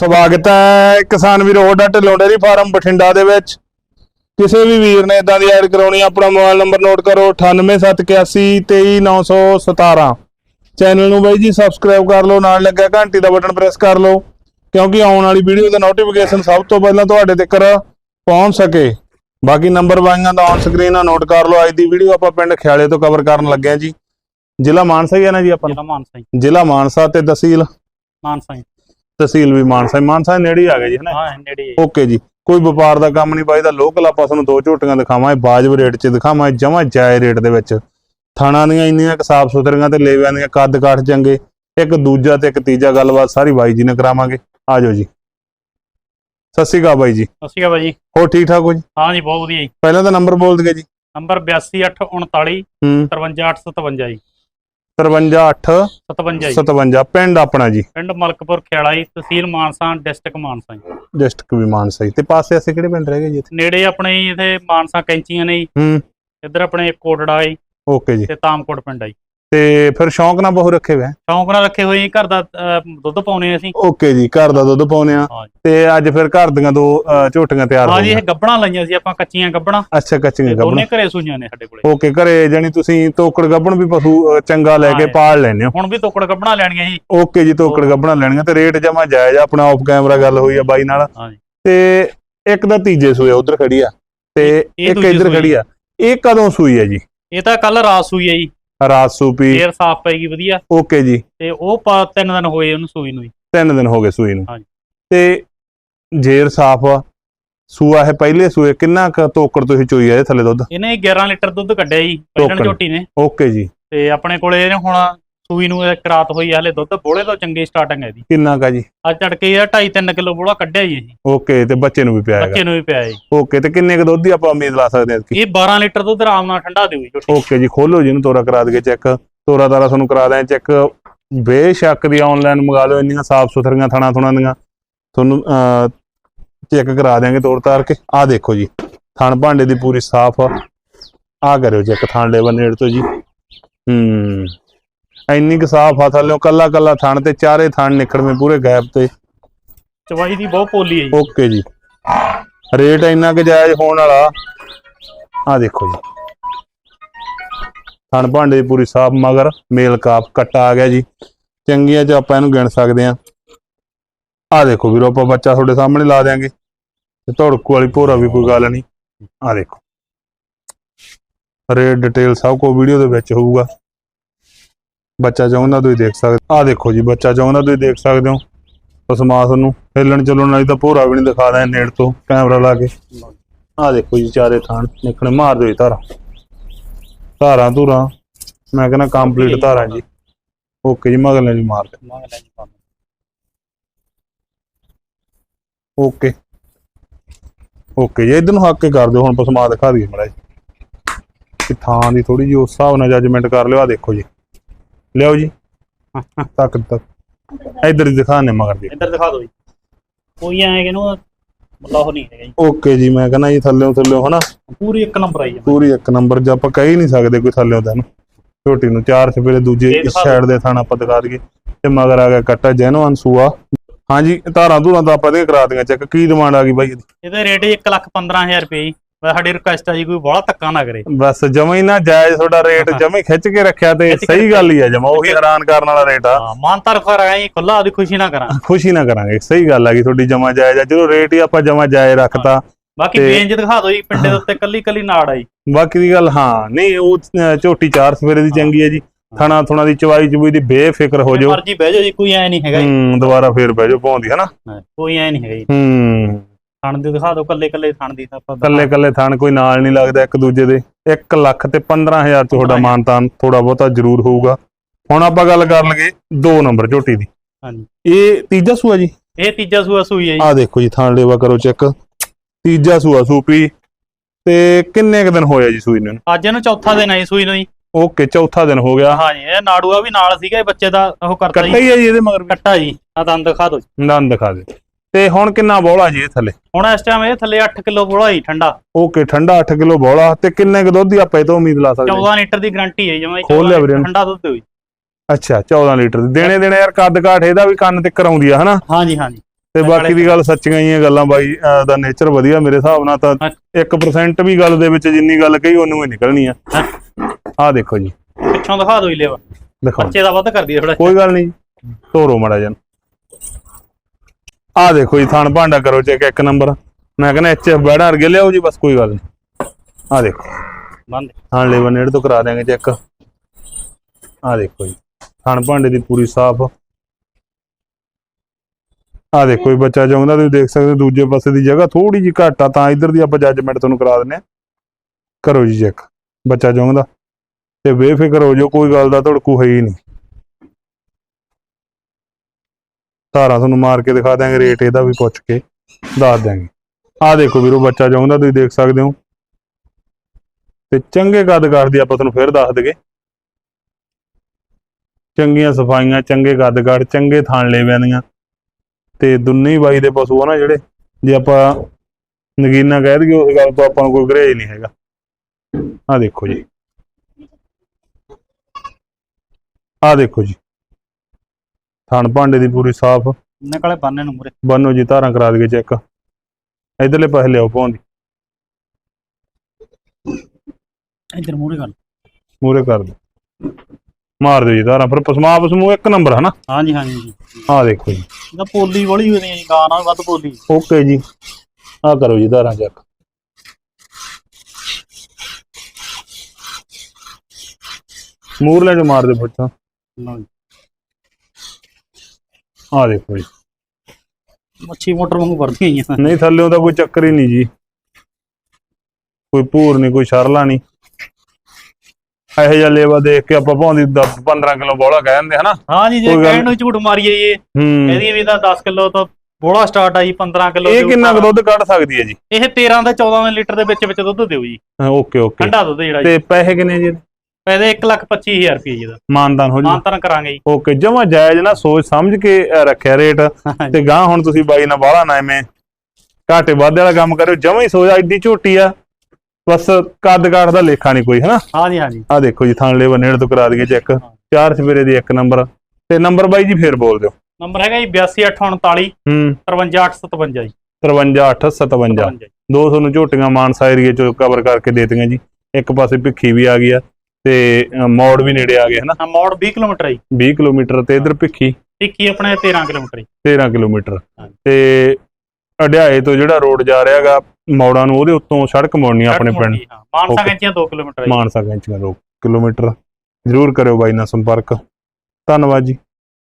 ਸਵਾਗਤ ਹੈ ਕਿਸਾਨ ਵੀਰੋ ਹੋਡਾ ਢਿੱਲੋਂ ਡੇਅਰੀ ਫਾਰਮ ਬਠਿੰਡਾ ਦੇ ਵਿੱਚ। ਕਿਸੇ ਵੀ ਵੀਰ ਨੇ ਇਦਾਂ ਦੀ ਐਡ ਕਰਾਉਣੀ ਆਪਣਾ ਮੋਬਾਈਲ ਨੰਬਰ ਨੋਟ ਕਰੋ 9871823917 ਚੈਨਲ ਨੂੰ ਬਾਈ ਜੀ ਸਬਸਕ੍ਰਾਈਬ ਕਰ ਲਓ ਨਾਲ ਲੱਗਿਆ ਘੰਟੀ ਦਾ ਬਟਨ ਪ੍ਰੈਸ ਕਰ ਲਓ ਕਿਉਂਕਿ ਆਉਣ ਵਾਲੀ ਵੀਡੀਓ ਦਾ ਨੋਟੀਫਿਕੇਸ਼ਨ ਸਭ ਤੋਂ ਪਹਿਲਾਂ ਤੁਹਾਡੇ ਤੱਕ ਪਹੁੰਚ ਸਕੇ। ਬਾਕੀ ਨੰਬਰ ਵਾਈਆਂ ਦਾ ਔਨ ਸਕਰੀਨ ਆ ਨੋਟ ਕਰ ਲਓ ਅੱਜ ਦੀ ਵੀਡੀਓ ਆਪਾਂ ਪਿੰਡ ਖਿਆਲੇ ਤੋਂ ਕਵਰ ਕਰਨ ਲੱਗੇ ਆ ਜੀ। ਜ਼ਿਲ੍ਹਾ ਮਾਨਸਾ ਹੀ ਹੈ ਨਾ ਜੀ ਆਪਾਂ ਜਿਹੜਾ ਮਾਨਸਾ ਜ਼ਿਲ੍ਹਾ ਮਾਨਸਾ ਤੇ ਤਹਿਸੀਲ? ਮਾਨਸਾ ਤਹਿਸੀਲ ਵੀ ਮਾਨਸਾ। ਮਾਨਸਾ ਨੇੜੇ ਆ ਗਏ ਜੀ ਹਨਾ ਹਾਂ ਨੇੜੇ ਹੀ ਹੈ। ਓਕੇ ਜੀ। ਕੋਈ ਵਪਾਰ ਦਾ ਕੰਮ ਨਹੀਂ ਬਾਈ ਦਾ ਲੋਕਲ ਆਪਾਂ ਤੁਹਾਨੂੰ ਦੋ ਝੋਟੀਆਂ ਦਿਖਾਵਾਂ ਬਾਜਬ ਰੇਟ 'ਚ ਦਿਖਾਵਾਂ ਜਮਾ ਜਾਇ ਰੇਟ ਦੇ ਵਿੱਚ। ਥਾਣਾ ਦੀਆਂ ਇੰਨੀਆਂ ਕੁ ਸਾਫ਼ ਸੁਥਰੀਆਂ ਤੇ ਲੇਵਿਆਂ ਦੀਆਂ ਕੱਦ ਕਾਠ ਚੰਗੇ ਇੱਕ ਦੂਜਾ ਤੇ ਇੱਕ ਤੀਜਾ ਗੱਲਬਾਤ ਸਾਰੀ ਬਾਈ ਜੀ ਨੇ ਕਰਾਵਾਂਗੇ। ਆਜੋ ਜੀ। ਸਤਿ ਸ਼੍ਰੀ ਅਕਾਲ ਬਾਈ ਜੀ। ਸਤਿ ਸ਼੍ਰੀ ਅਕਾਲ ਬਾਈ ਹੋਰ ਠੀਕ ਠਾਕ ਹੋ ਜੀ? ਹਾਂ ਜੀ ਬਹੁਤ ਵਧੀਆ ਜੀ। ਪਹਿਲਾਂ ਤਾਂ ਨੰਬਰ ਬੋਲ ਦਈਏ ਜੀ। ਨੰਬਰ 8239 ਹੂੰ। 53857 ਜੀ। 538 57 ਜੀ। 57 ਪਿੰਡ ਆਪਣਾ ਜੀ। ਪਿੰਡ ਮਲਕਪੁਰ ਖੇੜਾ ਜੀ ਤਹਿਸੀਲ ਮਾਨਸਾ ਡਿਸਟ੍ਰਿਕਟ ਮਾਨਸਾ ਜੀ। ਡਿਸਟ੍ਰਿਕਟ ਵੀ ਮਾਨਸਾ ਜੀ। ਤੇ ਪਾਸੇ ਆਸੇ ਕਿਹੜੇ ਪਿੰਡ ਰਹਿ ਗਏ ਜੀ ਇੱਥੇ? ਨੇੜੇ ਆਪਣੇ ਜੀ ਇਥੇ ਮਾਨਸਾ ਕੈਂਚੀਆਂ ਨੇ ਜੀ। ਹੂੰ। ਇੱਧਰ ਆਪਣੇ ਕੋਟੜਾ ਜੀ ਓਕੇ ਜੀ। ਤੇ ਤਾਮਕੋਟ ਪਿੰਡ ਆ ਜੀ। ਤੇ ਫਿਰ ਸ਼ੌਂਕ ਨਾਲ ਬਹੁ ਰੱਖੇ ਹੋਏ ਆ? ਸ਼ੌਂਕ ਨਾਲ ਰੱਖੇ ਹੋਏ ਜੀ ਘਰ ਦਾ ਅਹ, ਦੁੱਧ ਪਾਉਨੇ ਅਸੀਂ। ਓਕੇ ਜੀ ਘਰ ਦਾ ਦੁੱਧ ਪਾਉਨੇ ਆ। ਹਾਂ ਜੀ। ਤੇ ਅੱਜ ਫਿਰ ਘਰ ਦੀਆਂ ਦੋ ਅ, ਝੋਟੀਆਂ ਤਿਆਰ ਹੋ ਹਾਂ ਜੀ ਗਈਆਂ। ਇਹ ਗੱਬਣਾ ਲਈਆਂ ਸੀ ਆਪਾਂ ਕੱਚੀਆਂ ਗੱਬਣਾ। ਅੱਛਾ ਕੱਚੀਆਂ ਗੱਭਣ ਦੋਨੇ ਘਰੇ ਸੂਈਆਂ ਨੇ ਸਾਡੇ ਕੋਲੇ। ਓਕੇ ਘਰੇ ਜਾਨੀ ਤੁਸੀਂ ਤੋਕੜ ਗੱਭਣ ਵੀ ਪਸ਼ੂ ਅ, ਚੰਗਾ ਲੈ ਕੇ ਹਾਂ। ਪਾਲ ਲੈਨੇ ਹੋ। ਹੁਣ ਵੀ ਤੋਕੜ ਗੱਬਣਾ ਲੈਣੀਆਂ ਜੀ। ਓਕੇ ਜੀ ਤੋਕੜ ਗੱਭਣਾ ਲੈਣੀਆਂ ਤੇ ਰੇਟ ਜਮਾ ਜਾਇਜ਼ ਆ, ਆਪਣਾ ਆਫ ਕੈਮਰਾ ਗੱਲ ਹੋਈ ਆ ਬਾਈ ਨਾਲ। ਹਾਂ ਜੀ। ਤੇ ਇੱਕ ਦਾ ਤੀਜੇ ਸੂਏ ਉਧਰ ਖੜੀ ਆ ਤੇ ਇਹ ਇੱਕ ਦੂਜੀ ਇੱਧਰ ਸੂਈ ਖੜੀ ਆ। ਇਹ ਕਦੋਂ ਸੂਈ ਆ ਜੀ? ਇਹ ਤਾਂ ਕੱਲ ਰਾਤ ਸੂਈ ਹੈ ਜੀ। ਰਾਤ ਸੂਪੀ ਫੇਰ ਸਾਫ਼ ਪਏਗੀ ਵਧੀਆ। ਓਕੇ ਜੀ। ਤੇ ਉਹ ਪਾ ਤਿੰਨ ਦਿਨ ਹੋਏ ਉਹਨੂੰ ਸੂਈ ਨੂੰ ਜੀ ਤਿੰਨ ਦਿਨ ਹੋ ਗਏ ਸੂਈ ਨੂੰ। ਹਾਂਜੀ। ਤੇ ਜੇਰ ਸਾਫ਼ ਆ। ਸੂਆ ਹੈ ਪਹਿਲੇ ਸੂਏ ਕਿੰਨਾ ਕ ਤੋਕੜ ਤੁਸੀਂ ਚੋਈ ਆ ਇਹਦੇ ਥੱਲੇ ਦੁੱਧ? ਇਹਨੇ 11 ਲੀਟਰ ਦੁੱਧ ਕੱਢਿਆ ਜੀ ਪਹਿਲਣ ਟੋਕਨ। ਝੋਟੀ ਨੇ। ਓਕੇ ਜੀ। ਤੇ ਆਪਣੇ ਕੋਲੇ ਇਹਨੇ ਹੁਣ ਸੂਈ ਨੂੰ ਇੱਕ ਰਾਤ ਹੋਈ ਆ, ਹਲੇ ਦੁੱਧ ਬੋਲੇ ਤੋਂ ਚੰਗੀ ਸਟਾਰਟਿੰਗ ਹੈ ਇਹਦੀ। ਕਿੰਨਾ ਕਾ ਜੀ? ਅੱਜ ਝੜਕੇ ਇਹ 2.5 3 ਕਿਲੋ ਬੋਲਾ ਕੱਢਿਆ ਜੀ ਇਹ ਓਕੇ ਤੇ ਬੱਚੇ ਨੂੰ ਵੀ ਪਿਆ ਹੈਗਾ। ਬੱਚੇ ਨੂੰ ਵੀ ਪਿਆ ਜੀ। ਓਕੇ ਤੇ ਕਿੰਨੇ ਕ ਦੁੱਧ ਦੀ ਆਪਾਂ ਉਮੀਦ ਲਾ ਸਕਦੇ ਹਾਂ ਇਹ 12 ਲੀਟਰ ਦੁੱਧ ਆਰਾਮ ਨਾਲ ਠੰਡਾ ਦੇਊ ਜੀ ਝੋਟੀ ਓਕੇ ਜੀ ਖੋਲੋ ਜੀ ਇਹਨੂੰ ਤੋਰਾ ਕਰਾ ਦਈਏ ਚੈੱਕ ਤੋਰਾ ਤਾਰਾ ਤੁਹਾਨੂੰ ਕਰਾ ਦਿਆਂ ਚੈੱਕ ਬੇਸ਼ੱਕ ਦੀ ਆਨਲਾਈਨ ਮੰਗਾ ਲਓ ਇੰਨੀਆਂ ਸਾਫ਼ ਸੁਥਰੀਆਂ ਥਣਾ ਥੁਣਾ ਦੀਆਂ। ਤੁਹਾਨੂੰ ਚੈੱਕ ਕਰਾ ਦਿਆਂਗੇ ਤੋੜ ਤਾਰ ਕੇ। ਆਹ ਦੇਖੋ ਜੀ ਥਣ ਭਾਂਡੇ ਦੀ ਪੂਰੀ ਸਾਫ਼ ਆ। ਕਰਿਓ ਚੈੱਕ ਥਣ ਲੈਵਲ ਨੇੜ ਤੋਂ ਜੀ। ਹੂੰ। ਇੰਨੀ ਕੁ ਸਾਫ਼ ਆ ਥੱਲੇ ਕੱਲਾ ਕੱਲਾ ਥਣ ਤੇ ਚਾਰੇ ਥਣ ਨਿਕੜਵੇਂ ਪੂਰੇ ਗੈਪ ਤੇ। ਚਵਾਈ ਦੀ ਬਹੁਤ ਪੋਲੀ ਹੈ ਜੀ। ਓਕੇ ਜੀ। ਰੇਟ ਇੰਨਾ ਕੁ ਜਾਇਜ਼ ਹੋਣ ਵਾਲਾ। ਆ ਦੇਖੋ ਜੀ। ਥਣ ਭਾਂਡੇ ਦੀ ਪੂਰੀ ਸਾਫ਼ ਮਗਰ ਮੇਲ ਕਾਪ ਕੱਟਾ ਆ ਗਿਆ ਜੀ। ਚੰਗੀਆਂ ਚ ਆਪਾਂ ਇਹਨੂੰ ਗਿਣ ਸਕਦੇ ਆ ਆ ਦੇਖੋ ਵੀਰੋ ਆਪਾਂ ਬੱਚਾ ਤੁਹਾਡੇ ਸਾਹਮਣੇ ਲਾ ਦਿਆਂਗੇ। ਤੇ ਧੜਕੂ ਵਾਲੀ ਭੋਰਾ ਵੀ ਕੋਈ ਗੱਲ ਨਹੀਂ। ਆ ਦੇਖੋ। ਰੇਟ ਡਿਟੇਲ ਸਭ ਕੋ ਵੀਡੀਓ ਦੇ ਵਿੱਚ ਹੋਊਗਾ। ਬੱਚਾ ਚਾਹੁੰਦਾ ਤੁਸੀਂ ਦੇਖ ਸਕਦੇ ਆ ਦੇਖੋ ਜੀ ਬੱਚਾ ਚਾਹੁੰਦਾ ਤੁਸੀਂ ਦੇਖ ਸਕਦੇ ਹੋ। ਪਸਮਾਸ ਨੂੰ ਹਿੱਲਣ ਚੱਲਣ ਵਾਲੀ ਤਾਂ ਭੋਰਾ ਵੀ ਨਹੀਂ ਦਿਖਾ ਦਾਂ ਨੇੜ ਤੋਂ ਕੈਮਰਾ ਲਾ ਕੇ। ਆ ਦੇਖੋ ਜੀ ਚਾਰੇ ਥਾਣ ਨਿਕਣੇ ਮਾਰ ਦਿਓ ਜੀ ਧਾਰਾਂ। ਧਾਰਾਂ ਧੂਰਾਂ। ਮੈਂ ਕਹਿੰਦਾ ਕੰਪਲੀਟ ਧਾਰਾਂ ਜੀ। ਓਕੇ ਜੀ ਮਗਲੇ ਜੀ ਮਾਰ ਜੀ ਭਾਵੇਂ। ਓਕੇ ਓਕੇ ਜੀ ਇਧਰ ਨੂੰ ਹੱਕ ਕੇ ਕਰ ਦਿਓ ਹੁਣ ਪਸਮਾ ਦਿਖਾ ਦਈਏ ਮੜਾ ਜੀ ਥਾਂ ਦੀ ਥੋੜੀ ਜਿਹੀ ਉਸ ਹਿਸਾਬ ਨਾਲ ਜੱਜਮੈਂਟ ਕਰ ਲਿਓ ਆ ਦੇਖੋ ਜੀ। ਲਿਆਓ ਜੀ। ਤੱਕ ਤੱਕ। ਇਧਰ ਹੀ ਦਿਖਾਣੇ ਮਗਰ ਦੀ। ਇੱਧਰ ਦਿਖਾ ਦਿਓ ਜੀ। ਕੋਈ ਐ ਕਿ ਨੂੰ ਮਤਲਬ ਉਹ ਨਹੀਂ ਹੈਗਾ ਜੀ। ਓਕੇ ਜੀ ਮੈਂ ਕਹਿੰਦਾ ਜੀ ਥੱਲੇੋਂ ਥੱਲੇੋਂ ਹਨਾ? ਪੂਰੀ ਇੱਕ ਨੰਬਰ ਆਈ ਹੈ ਪੂਰੀ ਇੱਕ ਨੰਬਰ ਜੇ ਆਪਾਂ ਕਹਿ ਹੀ ਨਹੀਂ ਸਕਦੇ ਕੋਈ ਥੱਲੇੋਂ ਤਾਂ ਝੋਟੀ ਨੂੰ ਚਾਰ ਸਪੇਰੇ ਦੂਜੇ ਇਸ ਸਾਈਡ ਦੇ ਥਾਣ ਆਪਾਂ ਦਿਖਾ ਦਈਏ। ਤੇ ਮਗਰ ਆ ਗਿਆ ਕੱਟਾ ਜੈਨੂਅਨ ਸੂਆ। ਹਾਂਜੀ ਧਾਰਾਂ ਧੂਰਾਂ ਤਾਂ ਆਪਾਂ ਇਹਦੇ ਕਰਾ ਦੀਆਂ। ਚੈੱਕ ਕੀ ਡਿਮਾਂਡ ਆ ਗਈ ਬਾਈ ਇਹਦੀ? ਇਹਦਾ ਰੇਟ 1 ਲੱਖ 15000 ਰੁਪਏ ਜੀ। ਬਸ ਸਾਡੀ ਰਿਕੁਐਸਟ ਆ ਜੀ ਕੋਈ ਬੜਾ ਧੱਕਾ ਨਾ ਕਰੇ। ਬਸ ਜਮਾ ਹੀ ਨਾ ਜਾਇਜ਼ ਤੁਹਾਡਾ ਰੇਟ ਜਮਾ ਖਿੱਚ ਕੇ ਰੱਖਿਆ ਤੇ ਸਹੀ। ਗੱਲ ਹੀ ਆ ਜਮਾ ਉਹੀ ਹੈਰਾਨ ਕਰਨ ਵਾਲਾ ਰੇਟ ਆ। ਹਾਂ ਮਾਨਤਾਰ ਆਇਆ ਜੀ ਖੁੱਲਾ ਆਦੀ ਖੁਸ਼ੀ ਨਾ ਕਰਾਂ। ਖੁਸ਼ੀ ਨਾ ਕਰਾਂਗੇ ਸਹੀ ਗੱਲ ਆ ਗਈ ਤੁਹਾਡੀ ਜਮਾ ਜਾਇਜ਼ ਆ। ਜਦੋਂ ਰੇਟ ਹੀ ਆਪਾਂ ਜਮਾ ਜਾਇਜ਼ ਰੱਖਤਾ ਬਾਕੀ ਰੇਂਜ ਦਿਖਾ ਦਿਓ ਜੀ ਪਿੰਡੇ ਦੇ ਉੱਤੇ ਕੱਲੀ ਕੱਲੀ ਨਾੜ ਆਈ ਬਾਕੀ ਦੀ ਗੱਲ ਹਾਂ ਨਹੀਂ ਉਹ ਝੋਟੀ ਚਾਰ ਸਵੇਰੇ ਦੀ ਚੰਗੀ ਹੈ ਜੀ। ਥਣਾ ਥੁਣਾ ਦੀ ਚਵਾਈ ਚੁਬਈ ਦੀ ਬੇਫਿਕਰ ਹੋ ਜਾਓ। ਮਰਜ਼ੀ ਬਹਿ ਜਾਓ ਜੀ ਕੋਈ ਐ ਨਹੀਂ ਹੈਗਾ ਜੀ। ਹੂੰ ਦੁਬਾਰਾ ਫੇਰ ਬਹਿ ਜਾਓ ਹਨਾ? ਹਾਂ, ਕੋਈ ਐ ਨਹੀਂ ਹੈਗਾ ਜੀ। ਹੂੰ। ਥਣ ਦੇ ਦਿਖਾ ਦਿਓ ਕੱਲੇ ਕੱਲੇ ਥਣ ਦੀ ਤਾਂ ਆਪਾਂ ਕੱਲੇ ਕੱਲੇ ਥਣ ਕੋਈ ਨਾਲ ਨਹੀਂ ਲੱਗਦਾ ਇੱਕ ਦੂਜੇ ਦੇ। 1 ਲੱਖ ਤੇ 15000 ਚ ਤੁਹਾਡਾ ਮਾਨਤਾਨ ਥੋੜਾ ਬਹੁਤਾ ਜ਼ਰੂਰ ਹੋਊਗਾ। ਹੁਣ ਆਪਾਂ ਗੱਲ ਕਰ ਲਗੇ 2 ਨੰਬਰ ਝੋਟੀ ਦੀ। ਹਾਂਜੀ। ਇਹ ਤੀਜਾ ਸੂਆ ਜੀ? ਇਹ ਤੀਜਾ ਸੂਆ ਸੂਈ ਹੈ ਜੀ। ਆਹ ਦੇਖੋ ਜੀ ਥਾਣ ਲੇਵਾ ਕਰੋ ਚੈੱਕ। ਤੀਜਾ ਸੂਆ ਸੂਪੀ। ਤੇ ਕਿੰਨੇ ਕੁ ਦਿਨ ਹੋਇਆ ਜੀ ਸੂਈ ਨੂੰ? ਅੱਜ ਇਹਨੂੰ ਚੌਥਾ ਦਿਨ ਆਈ ਸੂਈ ਨੂੰ ਜੀ। ਓਕੇ ਚੌਥਾ ਦਿਨ ਹੋ ਗਿਆ। ਹਾਂ ਜੀ ਇਹ ਨਾੜੂਆ ਵੀ ਨਾਲ ਸੀਗਾ ਇਹ ਬੱਚੇ ਦਾ ਉਹ ਕਰਤਾ ਕੱਟਾ ਹੀ ਹੈ ਜੀ ਇਹਦੇ ਮਗਰ ਕੱਟਾ ਜੀ। ਆ ਦੰਦ ਦਿਖਾ ਦਿਓ ਜੀ। ਦੰਦ ਦਿਖਾ ਦੇ। ਤੇ ਹੁਣ ਕਿੰਨਾ ਬੋਲਾ ਜੀ ਇਹ ਥੱਲੇ? ਹੁਣ ਇਸ ਟਾਈਮ ਇਹ ਥੱਲੇ 8 ਕਿਲੋ ਬੋਲਾ ਜੀ ਠੰਡਾ। ਓਕੇ ਠੰਡਾ 8 ਕਿਲੋ ਬੋਲਾ ਤੇ ਕਿੰਨੇ ਕੁ ਦੁੱਧ ਦੀ ਆਪਾਂ ਇਹ ਤੋਂ ਉਮੀਦ ਲਾ ਸਕਦੇ ਹਾਂ? 14 ਲੀਟਰ ਦੀ ਗਾਰੰਟੀ ਹੈ ਜਮਾ ਖੋਲ ਲਿਆ ਵੀਰੇ। ਠੰਡਾ ਦੁੱਧ ਹੋਈ ਅੱਛਾ 14 ਲੀਟਰ ਦੀ। ਦੇਣੇ ਦੇਣੇ ਯਾਰ ਕੱਦ ਕਾਠ ਇਹਦਾ ਵੀ ਕੰਨ ਤੇ ਕਰਾਉਂਦੀ ਆ ਹਨਾ? ਹਾਂ ਜੀ ਹਾਂ ਜੀ ਤੇ ਬਾਕੀ ਦੀ ਗੱਲ ਸੱਚੀਆਂ ਹੀ ਆ ਗੱਲਾਂ ਬਾਈ ਦਾ ਨੇਚਰ ਵਧੀਆ ਮੇਰੇ ਹਿਸਾਬ ਨਾਲ ਤਾਂ ਹਾਂ। 1% ਵੀ ਗੱਲ ਦੇ ਵਿੱਚ ਜਿੰਨੀ ਗੱਲ ਕਹੀ ਉਹਨੂੰ ਹੀ ਨਿਕਲਣੀ ਆ। ਆਹ ਦੇਖੋ ਜੀ। ਪਿੱਛੋਂ ਦਿਖਾ ਦਿਓ ਹੀ ਲੇਵਾ। ਬੱਚੇ ਦਾ ਵੱਧ ਕਰਦੀ ਥੋੜਾ ਕੋਈ ਗੱਲ ਨਹੀਂ। ਧੋਰੋ ਮੜਾ ਜਨ ਆਹ ਦੇਖੋ ਜੀ ਥਣ ਭਾਂਡਾ ਕਰੋ ਚੈੱਕ ਇੱਕ ਨੰਬਰ ਮੈਂ ਕਹਿੰਦਾ ਐਚ ਐਫ ਬੈੜਾ ਅਰਗੇ ਲਿਆਓ ਜੀ ਬਸ ਕੋਈ ਗੱਲ ਨਹੀਂ ਆਹ ਦੇਖੋ। ਬੰਦ। ਥਣ ਲੇਵਰ ਨੇੜ ਤੋਂ ਕਰਾ ਦਿਆਂਗੇ ਚੈੱਕ ਆਹ ਦੇਖੋ ਜੀ ਥਣ ਭਾਂਡੇ ਦੀ ਪੂਰੀ ਸਾਫ਼। ਆਹ ਦੇਖੋ ਜੀ ਬੱਚਾ ਚਾਹੁੰਦਾ ਤੁਸੀਂ ਦੇਖ ਸਕਦੇ ਹੋ ਦੂਜੇ ਪਾਸੇ ਦੀ ਜਗ੍ਹਾ ਥੋੜੀ ਜਿਹੀ ਘੱਟ ਆ ਤਾਂ ਇੱਧਰ ਦੀ ਆਪਾਂ ਜੱਜਮੈਂਟ ਤੁਹਾਨੂੰ ਕਰਾ ਦਿੰਨੇ ਆ ਕਰੋ ਜੀ ਚੈੱਕ ਬੱਚਾ ਚਾਹੁੰਦਾ ਤੇ ਬੇਫਿਕਰ ਹੋ ਜਾਓ ਕੋਈ ਗੱਲ ਦਾ ਧੜਕੂ ਹੈ ਹੀ ਨਹੀਂ। ਧਾਰਾ ਤੁਹਾਨੂੰ ਮਾਰ ਕੇ ਦਿਖਾ ਦਿਆਂਗੇ, ਰੇਟ ਇਹਦਾ ਵੀ ਪੁੱਛ ਕੇ ਦੱਸ ਦਿਆਂਗੇ। ਆਹ ਦੇਖੋ ਵੀਰੋ, ਬੱਚਾ ਚਾਹੁੰਦਾ ਤੁਸੀਂ ਦੇਖ ਸਕਦੇ ਹੋ। ਤੇ ਚੰਗੇ ਕੱਦ ਕਰਦੀ ਆਪਾਂ ਤੁਹਾਨੂੰ ਫਿਰ ਦੱਸ ਦਗੇ ਚੰਗੀਆਂ ਸਫਾਈਆਂ, ਚੰਗੇ ਕੱਦ ਕਾਠ ਚੰਗੇ ਥਾਣ ਲੈਵਿਆਂ ਦੀਆਂ। ਤੇ ਦੁੰਨੀ ਬਾਈ ਦੇ ਪਸ਼ੂ ਆ ਨਾ ਜਿਹੜੇ, ਜੇ ਆਪਾਂ ਨਗੀਨਾ ਕਹਿ ਦਈਏ, ਉਸ ਗੱਲ ਤੋਂ ਆਪਾਂ ਨੂੰ ਕੋਈ ਗਰੇਜ ਨਹੀਂ ਹੈਗਾ। ਆਹ ਦੇਖੋ ਜੀ। ਆਹ ਦੇਖੋ ਜੀ। ਥਣ ਭਾਂਡੇ ਦੀ ਪੂਰੀ ਸਾਫ਼। ਨਿਕਲੇ ਬੰਨੇ ਨੂੰ ਮੁਰੇ। ਬੰਨੋ ਜੀ ਧਾਰਾਂ ਕਰਾ ਦਈਏ ਚੈੱਕ। ਇਧਰਲੇ ਪਾਸੇ ਲਿਆਓ ਪਾਉਣ ਦੀ ਇੱਧਰ ਮੂਰੇ ਗੱਲ ਮੂਰੇ ਕਰ ਦਿਓ। ਮਾਰ ਦਿਓ ਜੀ ਧਾਰਾਂ। ਫਿਰ ਪਸਮਾ ਪਸਮੂ ਇੱਕ ਨੰਬਰ ਹਨਾ ਹਾਂਜੀ ਹਾਂਜੀ ਜੀ। ਆਹ ਦੇਖੋ ਜੀ। ਇਹਦਾ ਪੋਲੀ ਵਾਲੀ ਹੋਈ ਨਹੀਂ ਜੀ ਗਾਂ ਨਾਲ ਵੱਧ ਪੋਲੀ। ਓਕੇ ਜੀ। ਆਹ ਕਰੋ ਜੀ ਧਾਰਾਂ ਚੈੱਕ। ਮੂਰਲੇ ਚ ਮਾਰ ਦੇ ਪੁੱਛਾਂ। ਲਓ ਜੀ। ਆਹ ਦੇਖੋ ਜੀ। ਮੱਛੀ ਮੋਟਰ ਵਾਂਗੂ ਵਰਦੀਆਂ ਆਈਆਂ ਨਹੀਂ ਥੱਲੇੋਂ ਤਾਂ ਕੋਈ ਚੱਕਰ ਹੀ ਨਹੀਂ ਜੀ। ਕੋਈ ਭੂਰ ਨਹੀਂ ਕੋਈ ਸ਼ਰਲਾ ਨਹੀਂ। ਇਹੋ ਜਿਹਾ ਲੇਵਾ ਦੇਖ ਕੇ ਆਪਾਂ ਭਾਉਂਦੀ 15 ਕਿਲੋ ਬੋਲਾ ਕਹਿ ਦਿੰਦੇ ਹਨਾ? ਹਾਂ ਜੀ ਜੇ ਕਹਿਣ ਨੂੰ। ਝੂਠ ਮਾਰੀਏ ਜੀ। ਹੂੰ। ਇਹਦੀ ਵੀ ਤਾਂ 10 ਕਿਲੋ ਤੋਂ ਬੋਲਾ ਸਟਾਰਟ ਆ ਜੀ 15 ਕਿਲੋ ਇਹ ਕਿੰਨਾ ਕੁ ਦੁੱਧ ਕੱਢ ਸਕਦੀ ਹੈ ਜੀ? ਇਹ 13 ਤੋਂ 14 ਲੀਟਰ ਦੇ ਵਿੱਚ ਵਿੱਚ ਦੁੱਧ ਦਿਓ ਜੀ। Okay okay. ਠੰਡਾ ਦੁੱਧ ਜਿਹੜਾ ਤੇ ਪੈਸੇ ਕਿੰਨੇ ਜੀ ਇਹਦੇ 1 ਲੱਖ 25000 ਰੁਪਏ ਜੀ ਦਾ। ਮਾਨਦਾਨ ਹੋ ਜੀ। ਮਾਨਤਨ ਕਰਾਂਗੇ ਜੀ। ਓਕੇ ਜਮਾ ਜਾਇਜ਼ ਨਾ ਸੋਚ ਸਮਝ ਕੇ ਅ, ਰੱਖਿਆ ਰੇਟ। ਤੇ ਗਾਂ ਹੁਣ ਤੁਸੀਂ ਬਾਈ ਨਾਲ ਬਾਹਲਾ ਨਾ ਐਵੇਂ। ਘਾਟੇ ਵਾਧੇ ਵਾਲਾ ਕੰਮ ਕਰਿਓ ਜਮਾ ਹੀ ਸੋਚ ਐਡੀ ਝੋਟੀ ਆ। ਬਸ ਕੱਦ ਕਾਠ ਦਾ ਲੇਖਾ ਨਹੀਂ ਕੋਈ ਹਨਾ? ਹਾਂ ਜੀ ਹਾਂ ਜੀ। ਆ ਦੇਖੋ ਜੀ ਥਾਂ ਲੈਵਰ ਨੇੜ ਤੋਂ ਕਰਾ ਦਈਏ ਚੈੱਕ। ਚਾਰ ਸਵੇਰੇ ਦੀ ਇੱਕ ਨੰਬਰ। ਤੇ ਨੰਬਰ ਬਾਈ ਜੀ ਫੇਰ ਬੋਲ ਦਿਓ। ਨੰਬਰ ਹੈਗਾ ਜੀ 8239 ਹੂੰ। 53857 ਜੀ। 53857 ਜੀ। ਦੋ ਤੁਹਾਨੂੰ ਝੋਟੀਆਂ ਮਾਨਸਾ ਏਰੀਏ ਚੋਂ ਕਵਰ ਕਰਕੇ ਦੇ ਦਿੱਤੀਆਂ ਜੀ। ਇੱਕ ਪਾਸੇ ਭਿੱਖੀ ਵੀ ਆ ਗਈ ਆ। ਤੇ ਮੌੜ ਵੀ ਨੇੜੇ ਆ ਗਿਆ ਹਨਾ? ਹਾਂ ਮੋੜ 20 ਕਿਲੋਮੀਟਰ ਹੈ ਜੀ। 20 ਕਿਲੋਮੀਟਰ ਤੇ ਇਧਰ ਭਿੱਖੀ। ਟਿੱਕੀ ਆਪਣੇ 13 ਕਿਲੋਮੀਟਰ ਜੀ। 13 ਕਿਲੋਮੀਟਰ। ਤੇ ਅਡਿਆਏ ਤੋਂ ਜਿਹੜਾ ਰੋਡ ਜਾ ਰਿਹਾਗਾ ਮੌੜਾਂ ਨੂੰ ਉਹਦੇ ਉੱਤੋਂ ਸੜਕ ਮੋੜਨੀ ਆਪਣੇ ਪਿੰਡ। ਮਾਨਸਾ. ਕੈਂਚੀਆਂ 2 ਕਿਲੋਮੀਟਰ ਹੈ। ਮਾਨਸਾ ਕੈਂਚੀਆਂ ਰੋਡ ਕਿਲੋਮੀਟਰ। ਜ਼ਰੂਰ ਕਰਿਓ ਬਾਈ ਨਾਲ ਸੰਪਰਕ। ਧੰਨਵਾਦ ਜੀ।